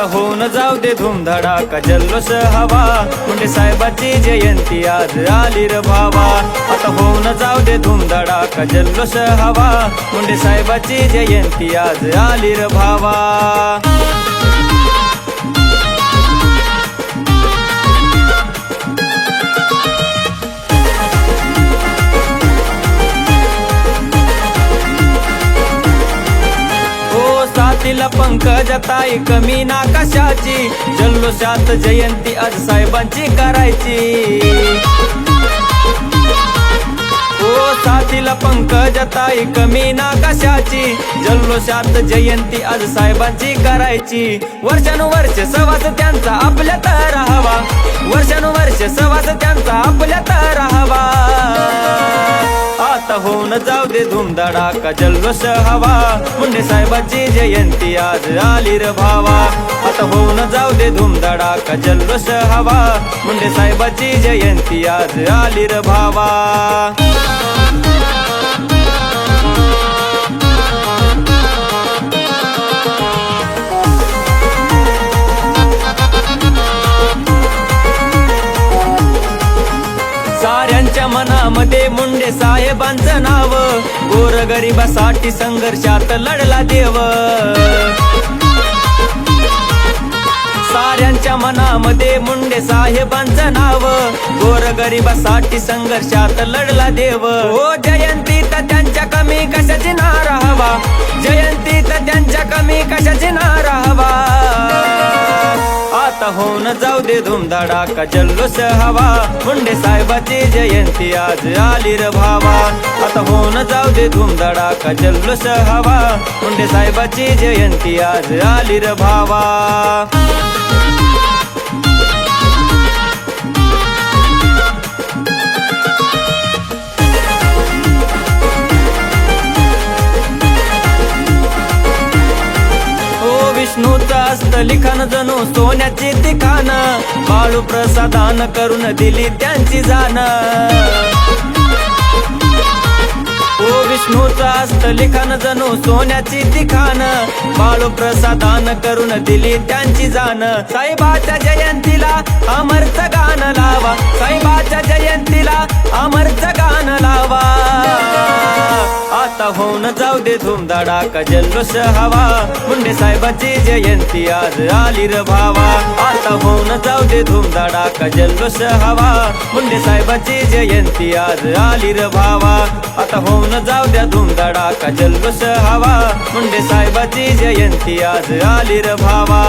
आता होऊन जाऊ दे धुमधडाका जल्लोष हवा. मुंडे साहेबाची जयंती आज आली र भावा आता होऊन जाऊ दे धुमधडाका जल्लोष हवा. मुंडे साहेबाची जयंती आज आली र भावा साथीला पंकजताई कमी ना कशाची? जल्लोषात जयंती आज साहेबांची करायची. हो साथीला पंकजताई कमी ना कशाची? जल्लोषात जयंती आज साहेबांची करायची. वर्षानुवर्ष सवास त्यांचा आपल्या तर हवा. वर्षानुवर्ष सवास त्यांचा आपल्या तर हवा. आता होऊन जाऊ दे धूमधडाका जल्लोष हवा. मुंडे साहेबाची जयंती आज आली र भावा. आता होऊन जाऊ दे धूमधडाका जल्लोष हवा. मुंडे साहेबाची जयंती आज आली र भावा. साऱ्यांच्या मनामध्ये मुंडे साहेबांचं नाव. गोरगरिबासाठी संघर्षात लढला देव. साऱ्यांच्या मनामध्ये मुंडे साहेबांचं नाव. गोरगरिबासाठी संघर्षात लढला देव. हो जयंती तर त्यांच्या कमी कशाची ना हवा. जयंती तर त्यांच्या कमी कशाची ना राहावा आता होऊन जाऊ दे धूमधडाका जल्लोष हवा. मुंडे साहेबाची जयंती आज आली र भावा. आता होऊन जाऊ दे धूमधडाका जल्लोष हवा. मुंडे साहेबाची जयंती आज आली र भावा. विष्णूचं असत लिखाण जणू सोन्याची तिखान बाळू प्रसादान करून दिली त्यांची जाण ओ विष्णूचं असत लिखाण जणू सोन्याची तिखान बाळू प्रसादान करून दिली त्यांची जाण साईबाच्या जयंतीला अमरच गाणं लावा. साईबाच्या जयंतीला अमरच गाणं होऊन जाऊ दे धूमधडाका जल्लोष हवा. मुंडे साहेबाची जयंती आज आली र भावा. आता होऊन जाऊ दे धूमधडाका जल्लोष हवा. मुंडे साहेबाची जयंती आज आली र भावा. आता होऊन जाऊ द्या धूमधडाका जल्लोष हवा. मुंडे साहेबाची जयंती आज आली र भावा.